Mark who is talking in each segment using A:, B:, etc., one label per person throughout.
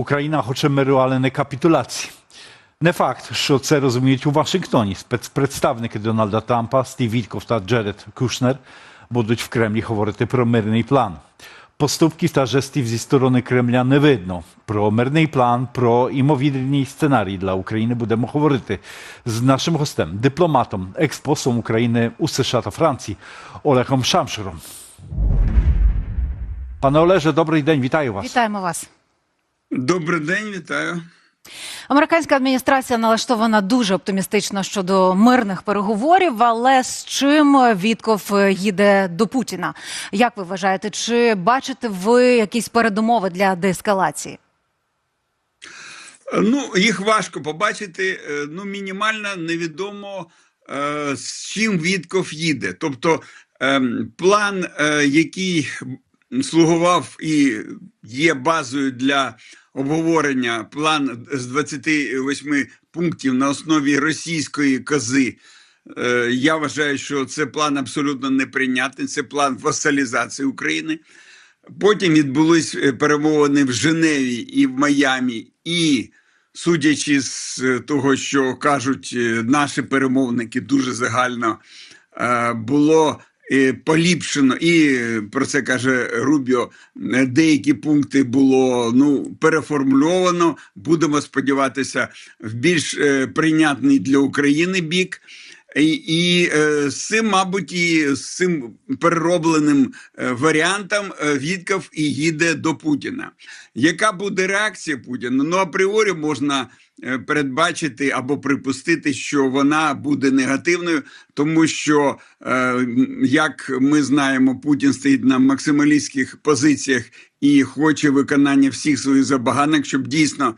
A: Україна хоче миру, але не капітуляції. Не факт, що це розуміють у Вашингтоні. Спецпредставники Дональда Трампа Стів Вітков та Джеред Кушнер будуть в Кремлі говорити про мирний план. Поступків та жестів зі сторони Кремля не видно. Про мирний план, про імовірний сценарій для України будемо говорити з нашим гостем, дипломатом, експосом України у США та Франції Олегом Шамшуром. Пане Олеже, добрий день, вітаю вас.
B: Вітаємо вас.
C: Добрий день, вітаю.
B: Американська адміністрація налаштована дуже оптимістично щодо мирних переговорів. Але з чим Вітков їде до Путіна? Як ви вважаєте, чи бачите ви якісь передумови для деескалації?
C: Ну, їх важко побачити. Е, Ну, мінімально невідомо, е, з чим Вітков їде. Тобто ем, план, е, який слугував і є базою для обговорення, план з 28 пунктів на основі російської кози. Е, Я вважаю, що це план абсолютно неприйнятний. Це план васалізації України. Потім відбулись е, перемовини в Женеві і в Майамі, і судячи з е, того, що кажуть наші перемовники, дуже загально було поліпшено, і про це каже Рубіо. Деякі пункти було ну переформульовано. Будемо сподіватися, в більш е, прийнятний для України бік. І, і е, з цим, мабуть, і з цим переробленим е, варіантом е, Вітков і їде до Путіна. Яка буде реакція Путіна? Ну, апріорі можна передбачити або припустити, що вона буде негативною, тому що, як ми знаємо, Путін стоїть на максималістських позиціях і хоче виконання всіх своїх забаганок, щоб дійсно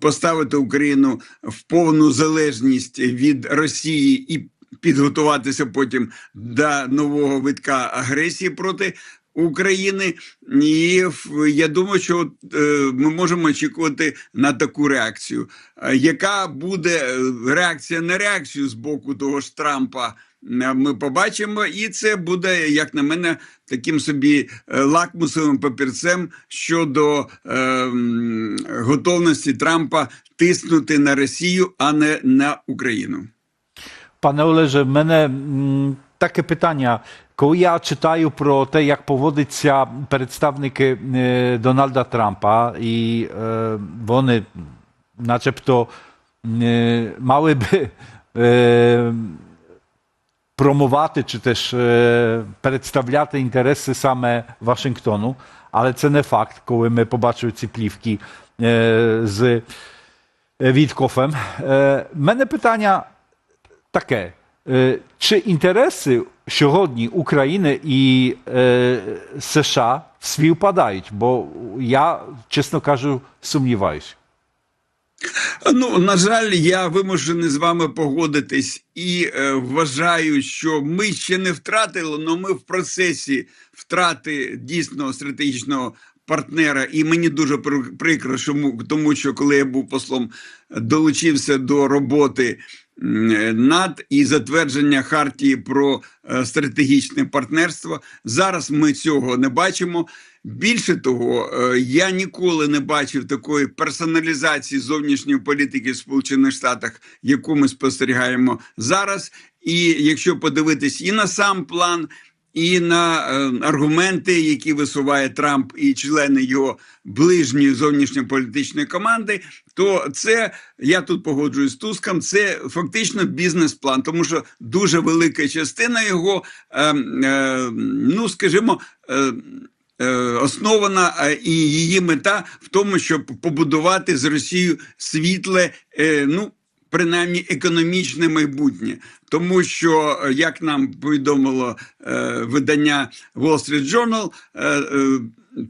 C: поставити Україну в повну залежність від Росії і підготуватися потім до нового витка агресії проти України. І я думаю, що е, ми можемо очікувати на таку реакцію. Е, Яка буде е, реакція на реакцію з боку того ж Трампа? Е, Ми побачимо, і це буде, як на мене, таким собі е, лакмусовим папірцем щодо е, готовності Трампа тиснути на Росію, а не на Україну.
A: Пане Олеже, в мене таке питання. Коли я читаю про те, як поводяться представники е, Дональда Трампа, і е, вони, начебто, е, мали би е, чи теж е, представляти інтереси саме Вашингтону, але це не факт, коли ми побачили ці плівки з Віткофем. Мене питання таке. Чи інтереси сьогодні України і е, США співпадають? Бо я, чесно кажу, сумніваюся.
C: Ну, на жаль, я вимушений з вами погодитись і е, вважаю, що ми ще не втратили, але ми в процесі втрати дійсно стратегічного партнера. І мені дуже при- прикро, тому що коли я був послом, долучився до роботи над і затвердження хартії про е, стратегічне партнерство. Зараз ми цього не бачимо. Більше того, е, я ніколи не бачив такої персоналізації зовнішньої політики в Сполучених Штатах, яку ми спостерігаємо зараз. І якщо подивитись і на сам план, і на е, аргументи, які висуває Трамп і члени його ближньої зовнішньополітичної команди, то це я тут погоджуюсь з Туском. Це фактично бізнес-план, тому що дуже велика частина його, е, е, ну скажімо. Е, Основана е, і її мета в тому, щоб побудувати з Росією світле, е, ну принаймні економічне майбутнє, тому що е, як нам повідомило е, видання Wall Street Journal, е, е,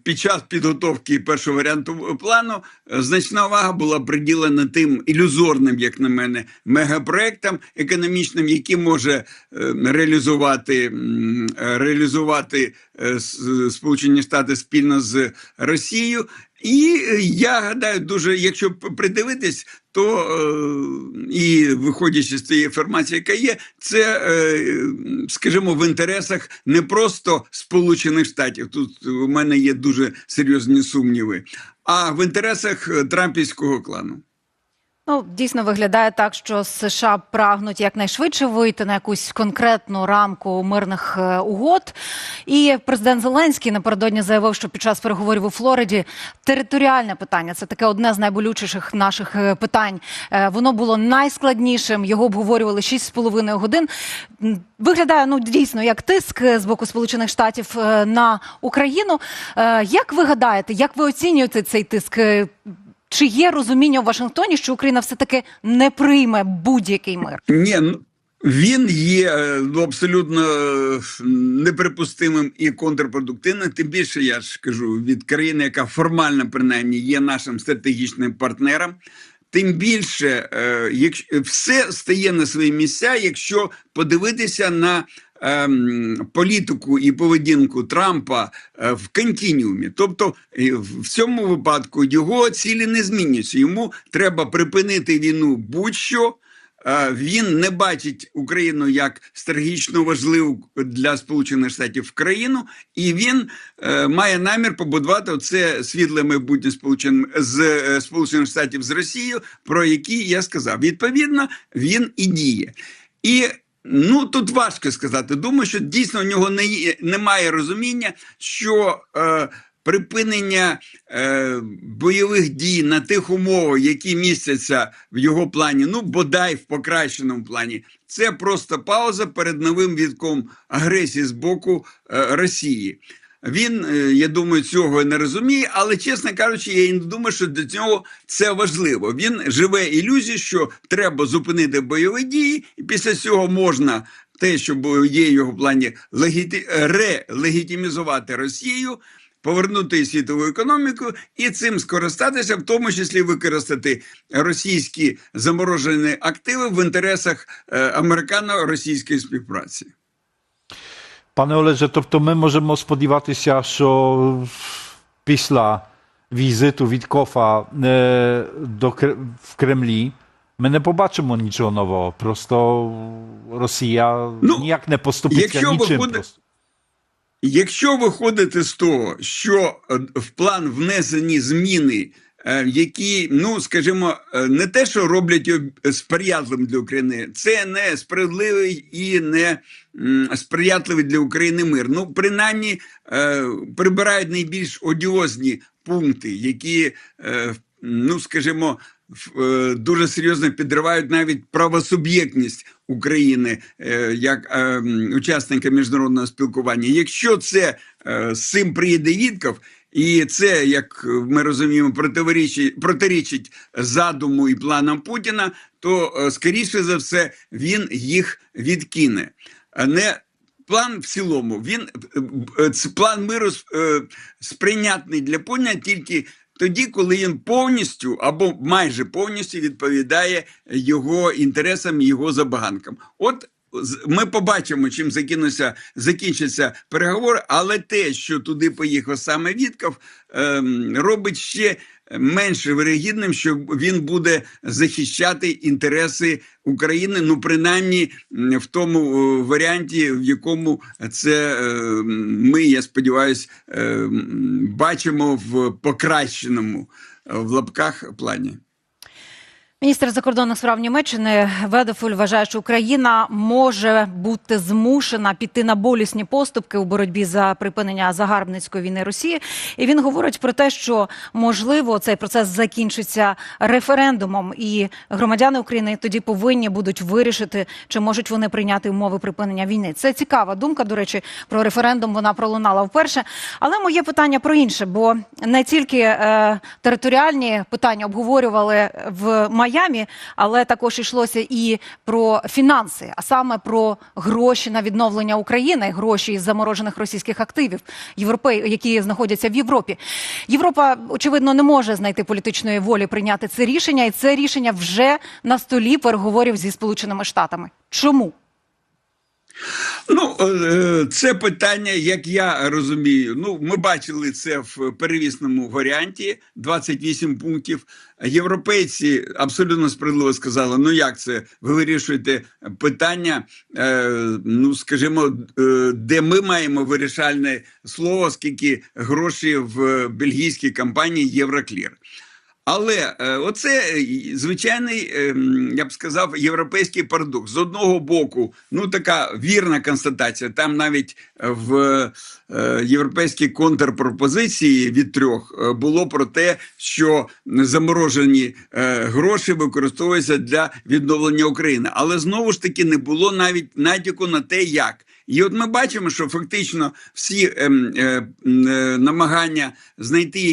C: під час підготовки першого варіанту плану е, значна увага була приділена тим ілюзорним, як на мене, мегапроектам економічним, які може е, реалізувати, е, реалізувати е, Сполучені Штати спільно з Росією. І е, я гадаю, дуже, якщо придивитись, то е, і виходячи з цієї інформації, яка є, це, е, скажімо, в інтересах не просто Сполучених Штатів. Тут у мене є дуже серйозні сумніви. а в інтересах е, трампівського клану.
B: Ну, дійсно виглядає так, що США прагнуть якнайшвидше вийти на якусь конкретну рамку мирних е, угод. І президент Зеленський напередодні заявив, що під час переговорів у Флориді територіальне питання це таке одне з найболючіших наших е, питань. Е, Воно було найскладнішим. Його обговорювали 6,5 годин. Виглядає ну дійсно як тиск з боку Сполучених Штатів на Україну. Як ви гадаєте, як ви оцінюєте цей тиск? Чи є розуміння в Вашингтоні, що Україна все таки не прийме будь-який мир?
C: Ні, він є е, ну, абсолютно е, неприпустимим і контрпродуктивним. Тим більше я ж кажу від країни, яка формально принаймні є нашим стратегічним партнером. Тим більше, е, якщо все стає на свої місця, якщо подивитися на ем, політику і поведінку Трампа е, в континіумі. Тобто, в цьому випадку його цілі не змінюються. Йому треба припинити війну будь-що. Е, Він не бачить Україну як стратегічно важливу для Сполучених Штатів країну, і він е, має намір побудувати це світле майбутнє Сполучених з е, Сполучених Штатів з Росією, про які я сказав. Відповідно, він і діє. І ну тут важко сказати. Думаю, що дійсно у нього не є- немає розуміння, що. Е, Припинення е, бойових дій на тих умовах, які містяться в його плані, ну бодай в покращеному плані, це просто пауза перед новим вітком агресії з боку е, Росії. Він, е, я думаю, цього не розуміє, але чесно кажучи, я не думаю, що для цього це важливо. Він живе ілюзією, що треба зупинити бойові дії, і після цього можна те, що є його плані, легіті... релегітимізувати Росію. Повернути світову економіку і цим скористатися, в тому числі використати російські заморожені активи в інтересах е, американо-російської співпраці.
A: Пане Олеже, тобто ми можемо сподіватися, що після візиту Віткофа е, до в Кремлі ми не побачимо нічого нового. Просто Росія
C: Ну,
A: ніяк не поступиться
C: якщо
A: нічим.
C: виходить-
A: Просто.
C: Якщо виходити з того, що в план внесені зміни, які, ну скажімо, е, не те, що роблять сприятливим для України, це не справедливий і не сприятливий для України мир. Ну, принаймні, е, прибирають найбільш одіозні пункти, які, е, ну скажімо, е, дуже серйозно підривають навіть правосуб'єктність України е, як е, учасника міжнародного спілкування. Якщо це е, цим приїде Вітков, і це, як ми розуміємо, противорічить, протирічить задуму і планам Путіна, то е, скоріше за все він їх відкине. Не план в цілому. Він е, план миру е, сприйнятний для Путіна тільки тоді, коли він повністю або майже повністю відповідає його інтересам, його забаганкам. От ми побачимо, чим закінуться, закінчаться переговори, але те, що туди поїхав саме Вітков, ем, робить ще менш вирогідним, що він буде захищати інтереси України, ну принаймні в тому е, варіанті, в якому це е, ми, я сподіваюся, е, бачимо в покращеному е, в лапках плані.
B: Міністр закордонних справ Німеччини Ведефуль вважає, що Україна може бути змушена піти на болісні поступки у боротьбі за припинення загарбницької війни Росії. І він говорить про те, що можливо цей процес закінчиться референдумом, і громадяни України тоді повинні будуть вирішити, чи можуть вони прийняти умови припинення війни. Це цікава думка. До речі, про референдум вона пролунала вперше. Але моє питання про інше, бо не тільки е, територіальні питання обговорювали в Майамі, але також йшлося і про фінанси, а саме про гроші на відновлення України, гроші із заморожених російських активів, які знаходяться в Європі. Європа очевидно не може знайти політичної волі прийняти це рішення, і це рішення вже на столі переговорів зі Сполученими Штатами. Чому?
C: Ну, е, це питання, як я розумію. Ну, ми бачили це в перевісному варіанті 28 пунктів. Європейці абсолютно справедливо сказали: ну як це? Ви вирішуєте питання, е, ну скажімо, е, де ми маємо вирішальне слово, скільки грошей в бельгійській компанії Євроклір. Але е, оце е, звичайний, е, я б сказав, європейський парадокс. З одного боку, ну така вірна констатація. Там навіть е, в європейській контрпропозиції від трьох було про те, що заморожені гроші використовуються для відновлення України. Але знову ж таки не було навіть натяку на те, як. І от ми бачимо, що фактично всі ем, е, е, намагання знайти е,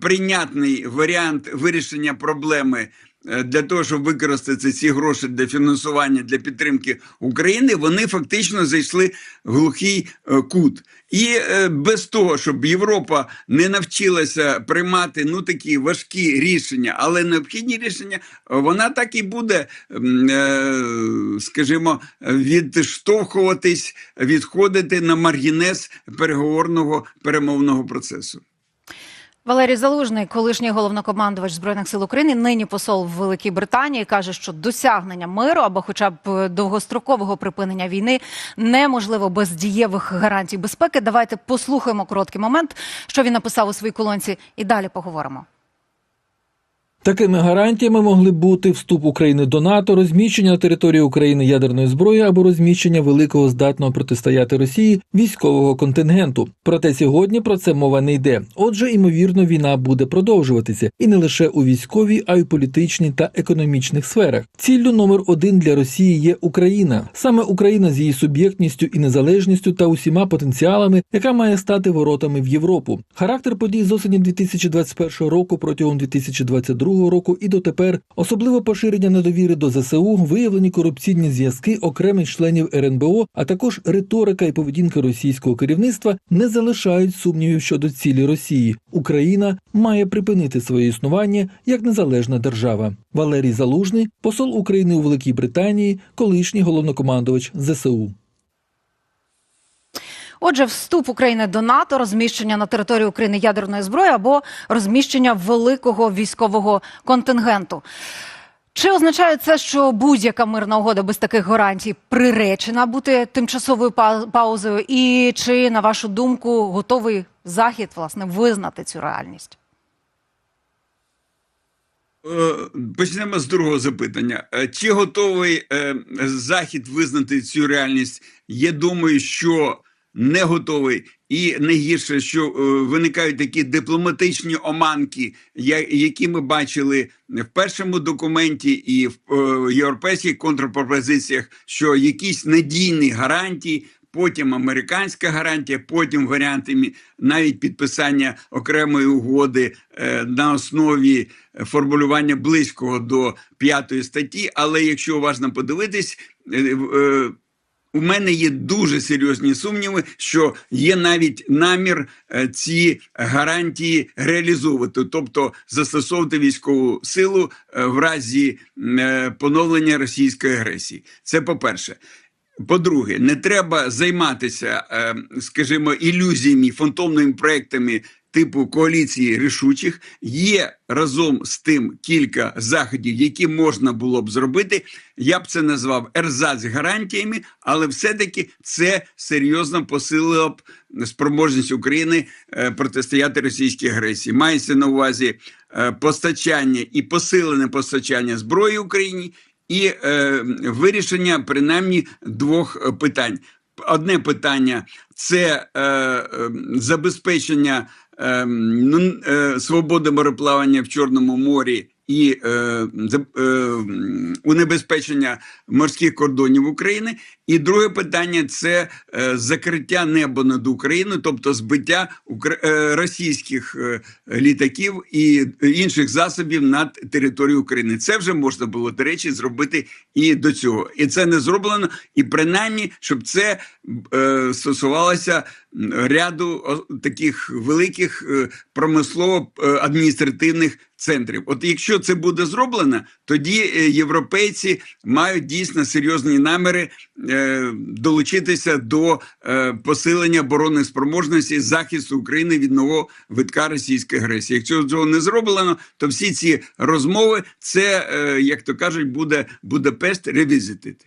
C: прийнятний варіант вирішення проблеми е, для того, щоб використати ці гроші для фінансування для підтримки України, вони фактично зайшли в глухий е, кут. І без того, щоб Європа не навчилася приймати ну такі важкі рішення, але необхідні рішення, вона так і буде, е, скажімо, відштовхуватись, відходити на маргінез переговорного перемовного процесу.
B: Валерій Залужний, колишній головнокомандувач збройних сил України, нині посол в Великій Британії, каже, що досягнення миру або, хоча б довгострокового припинення війни, неможливо без дієвих гарантій безпеки. Давайте послухаємо короткий момент, що він написав у своїй колонці, і далі поговоримо.
D: Такими гарантіями могли бути вступ України до НАТО, розміщення на території України ядерної зброї або розміщення великого здатного протистояти Росії військового контингенту. Проте сьогодні про це мова не йде. Отже, ймовірно, війна буде продовжуватися і не лише у військовій, а й у політичній та економічних сферах. Ціллю номер один для Росії є Україна. Саме Україна з її суб'єктністю і незалежністю та усіма потенціалами, яка має стати воротами в Європу. Характер подій з осені 2021 року протягом 2022 року і дотепер, особливо поширення недовіри до ЗСУ, виявлені корупційні зв'язки окремих членів РНБО, а також риторика і поведінка російського керівництва не залишають сумнівів щодо цілі Росії. Україна має припинити своє існування як незалежна держава. Валерій Залужний, посол України у Великій Британії, колишній головнокомандувач ЗСУ.
B: Отже, вступ України до НАТО, розміщення на території України ядерної зброї або розміщення великого військового контингенту. Чи означає це, що будь-яка мирна угода без таких гарантій приречена бути тимчасовою па- паузою? І чи, на вашу думку, готовий Захід власне визнати цю реальність?
C: Е, Почнемо з другого запитання. Е, Чи готовий е, Захід визнати цю реальність? Я думаю, що не готовий, і не гірше, що е, виникають такі дипломатичні оманки, які ми бачили в першому документі і в е, європейських контрпропозиціях, що якісь надійні гарантії. Потім американська гарантія, потім варіанти навіть підписання окремої угоди е, на основі формулювання близького до п'ятої статті. Але якщо уважно подивитись, е, е, у мене є дуже серйозні сумніви, що є навіть намір е, ці гарантії реалізовувати, тобто застосовувати військову силу е, в разі е, поновлення російської агресії. Це по-перше. По-друге, не треба займатися, скажімо, ілюзіями, фантомними проектами типу коаліції рішучих. Є разом з тим кілька заходів, які можна було б зробити. Я б це назвав ерзац гарантіями, але все-таки це серйозно посилило б спроможність України е, протистояти російській агресії. Мається на увазі е, постачання і посилене постачання зброї Україні і е, вирішення принаймні двох питань. Одне питання це е, е, забезпечення е, ну, е, свободи мореплавання в Чорному морі і е, е, унебезпечення морських кордонів України. І друге питання це е, закриття неба над Україною, тобто збиття е, російських е, літаків і інших засобів над територією України. Це вже можна було, до речі, зробити і до цього. І це не зроблено. І принаймні, щоб це стосувалося ряду таких великих промислово-адміністративних центрів. От якщо це буде зроблено, тоді європейці мають дійсно серйозні наміри долучитися до е, посилення оборонних спроможностей захисту України від нового витка російської агресії. Якщо цього не зроблено, то всі ці розмови це, е, як то кажуть, буде Будапешт ревізитити.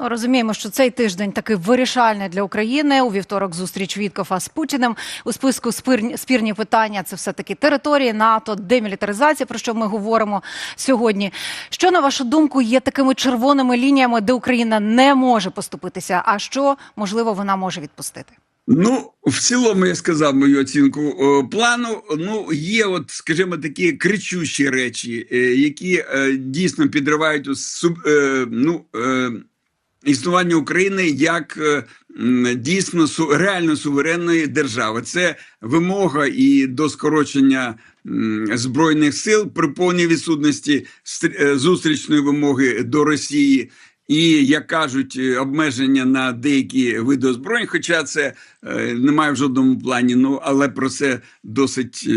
B: Ну, розуміємо, що цей тиждень такий вирішальний для України. У вівторок зустріч Віткофа з Путіним. У списку спирні, спірні питання це все таки території НАТО, демілітаризація, про що ми говоримо сьогодні. Що на вашу думку є такими червоними лініями, де Україна не може поступитися, а що можливо вона може відпустити?
C: Ну, в цілому я сказав мою оцінку плану. Ну, є, от, скажімо, такі кричущі речі, е, які е, дійсно підривають е, ну, е, існування України як е, дійсно реально суверенної держави. Це вимога і до скорочення збройних сил при повній відсутності е, зустрічної вимоги до Росії. І як кажуть, е, обмеження на деякі види озброєнь, хоча це немає в жодному плані. Ну але про це досить е,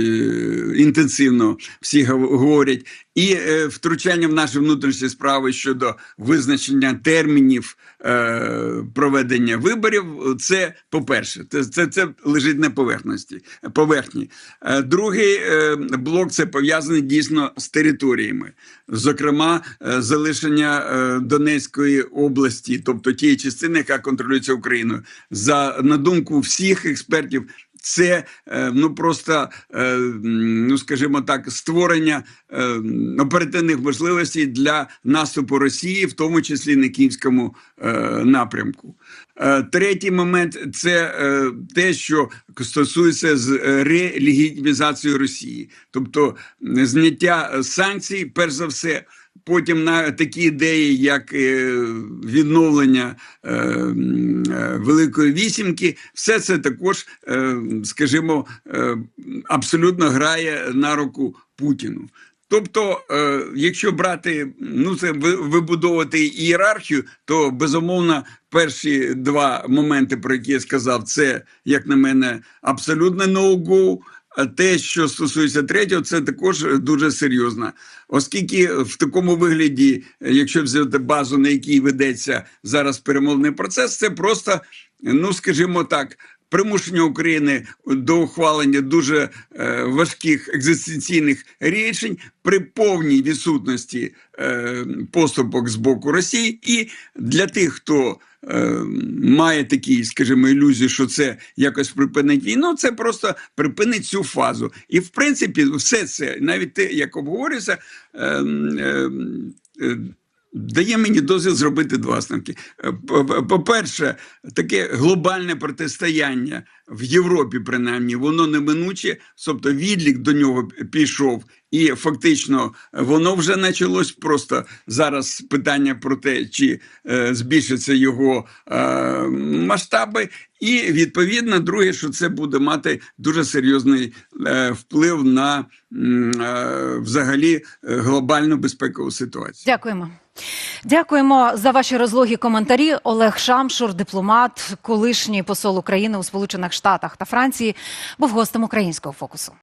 C: інтенсивно всі гов- говорять. І е, втручання в наші внутрішні справи щодо визначення термінів е, проведення виборів. Це по-перше, це, це, це лежить на поверхності поверхні. Е, другий е, блок це пов'язаний дійсно з територіями, зокрема, е, залишення е, Донецької області, тобто тієї частини, яка контролюється Україною. За на думку всіх експертів, це е, ну просто е, ну скажімо так, створення е, оперативних можливостей для наступу Росії, в тому числі на київському напрямку. Третій момент це те, що стосується з релегітимізацією Росії, тобто зняття санкцій, перш за все. Потім на такі ідеї, як е, відновлення е, е, Великої вісімки, все це також, скажімо, абсолютно грає на руку Путіну. Тобто, якщо брати, ну це вибудовувати ієрархію, то безумовно перші два моменти, про які я сказав, це, як на мене, абсолютно no-go. А те, що стосується третього, це також дуже серйозно, оскільки в такому вигляді, якщо взяти базу, на якій ведеться зараз перемовний процес, це просто, ну скажімо так. Примушення України до ухвалення дуже е, важких екзистенційних рішень при повній відсутності е, поступок з боку Росії, і для тих, хто е, має такі, скажімо, ілюзії, що це якось припинить війну, це просто припинить цю фазу. І в принципі, все це, навіть те, як обговорюється, е, е, е, дає мені дозвіл зробити два висновки. Е, по- По-перше, таке глобальне протистояння в Європі, принаймні, воно неминуче, тобто відлік до нього пішов, і фактично воно вже почалось. Просто зараз питання про те, чи е, збільшаться його е, масштаби, і відповідно, друге, що це буде мати дуже серйозний е, вплив на е, взагалі е, глобальну безпекову ситуацію.
B: Дякуємо. Дякуємо за ваші розлогі коментарі. Олег Шамшур, дипломат, колишній посол України у Сполучених Штатах та Франції, був гостем українського фокусу.